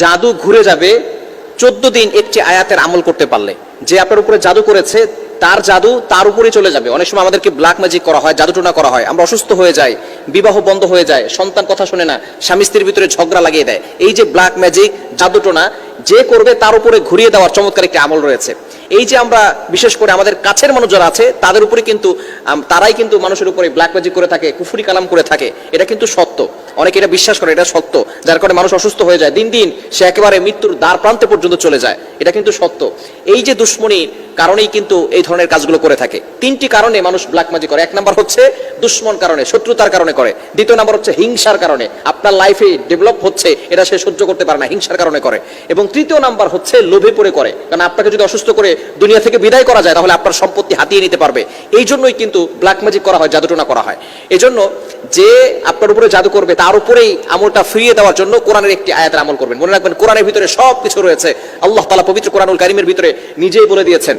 জাদু ঘুরে যাবে। চোদ্দ দিন একটি আয়াতের আমল করতে পারলে। যে আপনার উপরে জাদু করেছে, তার জাদু তার উপরে চলে যাবে। অনেক সময় আমাদেরকে ব্ল্যাক ম্যাজিক করা হয় জাদুটোনা করা হয়। আমরা অসুস্থ হয়ে যাই, বিবাহ বন্ধ হয়ে যায়, সন্তান কথা শুনে না, স্বামী স্ত্রীর ভিতরে ঝগড়া লাগিয়ে দেয়। এই যে ব্ল্যাক ম্যাজিক জাদুটোনা যে করবে তার উপরে ঘুরিয়ে দেওয়ার চমৎকার একটি আমল রয়েছে। এই যে আমরা, বিশেষ করে আমাদের কাছের মানুষ যারা আছে, তাদের উপরে কিন্তু তারাই কিন্তু মানুষের উপরে ব্ল্যাক ম্যাজিক করে থাকে, কুফুরি কালাম করে থাকে। এটা কিন্তু সত্য। অনেকে এটা বিশ্বাস করে, এটা সত্য। যার কারণে মানুষ অসুস্থ হয়ে যায়। দিন দিন সে একেবারে মৃত্যুর দ্বার প্রান্তে পর্যন্ত চলে যায়। এটা কিন্তু সত্য। এই যে দুশ্মনীর কারণেই কিন্তু এই ধরনের কাজগুলো করে থাকে। তিনটি কারণে মানুষ ব্ল্যাক ম্যাজিক করে। এক নাম্বার হচ্ছে দুশ্মন কারণে, শত্রুতার কারণে করে। দ্বিতীয় নাম্বার হচ্ছে হিংসার কারণে। আপনার লাইফে ডেভেলপ হচ্ছে, এটা সে সহ্য করতে পারে না, হিংসার কারণে করে। এবং তৃতীয় নাম্বার হচ্ছে লোভে পড়ে করে। কারণ আপনাকে যদি অসুস্থ করে দুনিয়া থেকে বিদায় করা যায়, তাহলে আপনার সম্পত্তি হাতিয়ে নিতে পারবে। এই জন্যই কিন্তু ব্ল্যাক ম্যাজিক করা হয়, জাদুটোনা করা হয়। এই জন্য যে আপনার উপরে জাদু করবে, তার উপরেই আমলটা ফিরিয়ে দেওয়ার জন্য কোরআনের একটি আয়াতের আমল করবেন। মনে রাখবেন, কোরআনের ভিতরে সব কিছু রয়েছে। আল্লাহ তালা পবিত্র কোরআনুল কারিমের ভিতরে নিজেই বলে দিয়েছেন।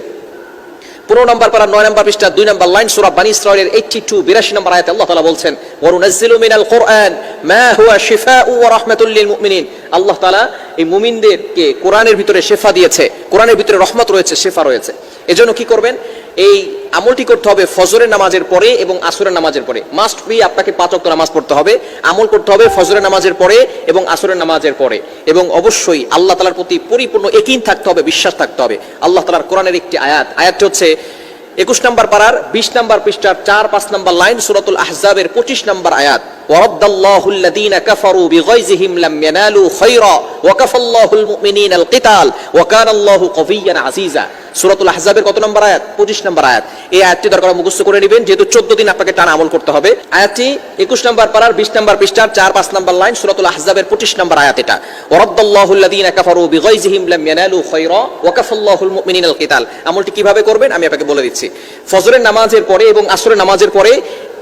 পনেরো নম্বর পারা, নয় নম্বর পৃষ্ঠা, দুই নম্বর লাইন সুরা বানি ইসরায়েলের এইটটি টু বিরাশি নম্বর আয়াতে আল্লাহ তাআলা বলছেন, ওয়ানুনাজ্জিলু মিনাল কোরআন মা মুমিনিন। আল্লাহ তাআলা এই মুমিনদেরকে কোরআনের ভিতরে শেফা দিয়েছে। কোরআনের ভিতরে রহমত রয়েছে, শেফা রয়েছে। এজন্য কি করবেন? এই আমলটি করতে হবে ফজরের নামাজের পরে এবং আসরের নামাজের পরে। মাস্ট বি আপনাকে পাঁচ ওয়াক্ত নামাজ পড়তে হবে। আমল করতে হবে ফজরের নামাজের পরে এবং আসরের নামাজের পরে। এবং অবশ্যই আল্লাহ তালার প্রতি পরিপূর্ণ একিন থাকতে হবে, বিশ্বাস থাকতে হবে। আল্লাহ তালার কোরআনের একটি আয়াত। আয়াতটি হচ্ছে একুশ নম্বর পারার বিশ নম্বর পৃষ্ঠার চার পাঁচ নম্বর লাইন সুরাতুল আহজাবের পঁচিশ নম্বর আয়াত ورد الله الذين كفروا بغيظهم لم ينالوا خيرا وكفى الله المؤمنين القتال وكان الله قويا عزيزا সুরাতুল আহজাবের কত নম্বর আয়াত? পঁচিশ নম্বর আয়াত। এই আয়াতটি দরকার মুখস্থ করে নেবেন, যেহেতু চোদ্দ দিন আপনাকে টানা আমল করতে হবে। আয়াতটি একুশ নম্বর পাড়ার, বিশ নম্বর পৃষ্ঠার, চার, পাঁচ নম্বর লাইন, সুরাতুল আহজাবের পঁচিশ নম্বর আয়াত এটা। ওরদ্দাল্লাহুল্লাদিন কাফারু বিগাইজিহিম লাম ইয়ানালু খায়রা ওয়া মুমিনিনাল কিতাল। আমলটি কীভাবে করবেন? আমি আপনাকে বলে দিচ্ছি। ফজরের নামাজের পরে এবং আসরের নামাজের পরে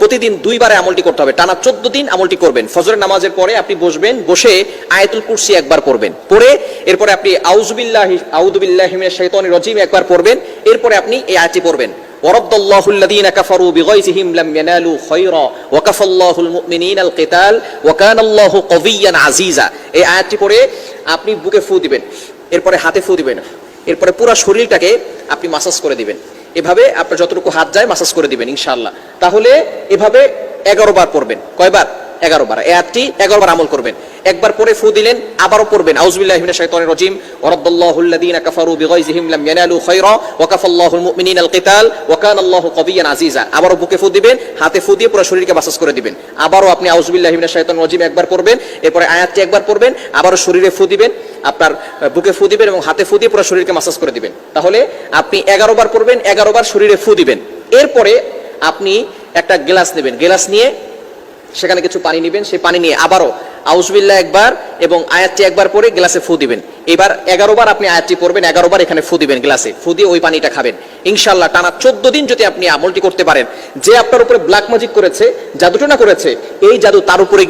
প্রতিদিন দুইবারে আমলটি করতে হবে টানা চোদ্দ দিন আমলটি করবেন ফজরের নামাজের পরে আপনি বসবেন বসে আয়াতুল কুরসি একবার পড়বেন পড়ে এরপরে আপনি আউজুবিল্লাহ আউদুবিল্লাহ শাইতানির রজিম একবার পড়বেন এরপরে আপনি এই আয়াতটি পড়বেন ورد الله الذين كفروا بغيظهم لم ينالوا خيرا وكفى الله المؤمنين القتال وكان الله قويا عزيزا এই আয়াতটি পড়ে আপনি বুকে ফু দিবেন এরপরে হাতে ফু দিবেন এরপরে পুরো শরীরটাকে আপনি মাসাজ করে দিবেন এভাবে আপনার যতটুকু হাত যায় মাসাজ করে দিবেন ইনশাআল্লাহ তাহলে এভাবে এগারো বার পড়বেন। কয়বার? এগারো বার। এয়াতটি এগারো বার আমল করবেন। একবার পরে ফু দিলেন, আবারও পড়বেন। আউজবিল্লাহ মিনাশ শাইতানির রাজিম। ওয়ারাদ্দাল্লাহু আল্লাযীনা কাফারু বিগাইযিহিম লাম ইয়ানালু ওয়া কাফাল্লাহুল কিতাল ওয়া কানা আল্লাহু কাবিয়ান আজিজা আবারও বুকে ফু দিবেন, হাতে ফু দিয়ে পুরো শরীরকে মাসাজ করে দিবেন। আবারও আপনি আউজবিল্লাহ মিনাশ শাইতানির রাজিম একবার পড়বেন, এরপরে আয়াতটি একবার পড়বেন, আবারও শরীরে ফু দিবেন, আপনার বুকে ফু দিবেন এবং হাতে ফু দিয়ে পুরো শরীরকে মাসাজ করে দিবেন। তাহলে আপনি এগারো বার পড়বেন, এগারো বার শরীরে ফু দিবেন। এরপরে আপনি একটা গ্লাস নেবেন। গ্লাস নিয়ে সেখানে কিছু পানি নেবেন। সেই পানি নিয়ে আবারও আউসবিল্লা একবার এবং আয়াতটি একবার পরে গ্লাসে ফু দিবেন। এবার এগারো বার আপনি আয়াতটি পড়বেন, এগারো বার এখানে ফু দিবেন গ্লাসে। ফু দিয়ে ওই পানিটা খাবেন। ইনশাল্লাহ টানা চোদ্দ দিন যদি আপনি আমলটি করতে পারেন, যে আপনার উপরে ব্ল্যাক ম্যাজিক করেছে জাদুটা না করেছে, এই জাদু তার উপরে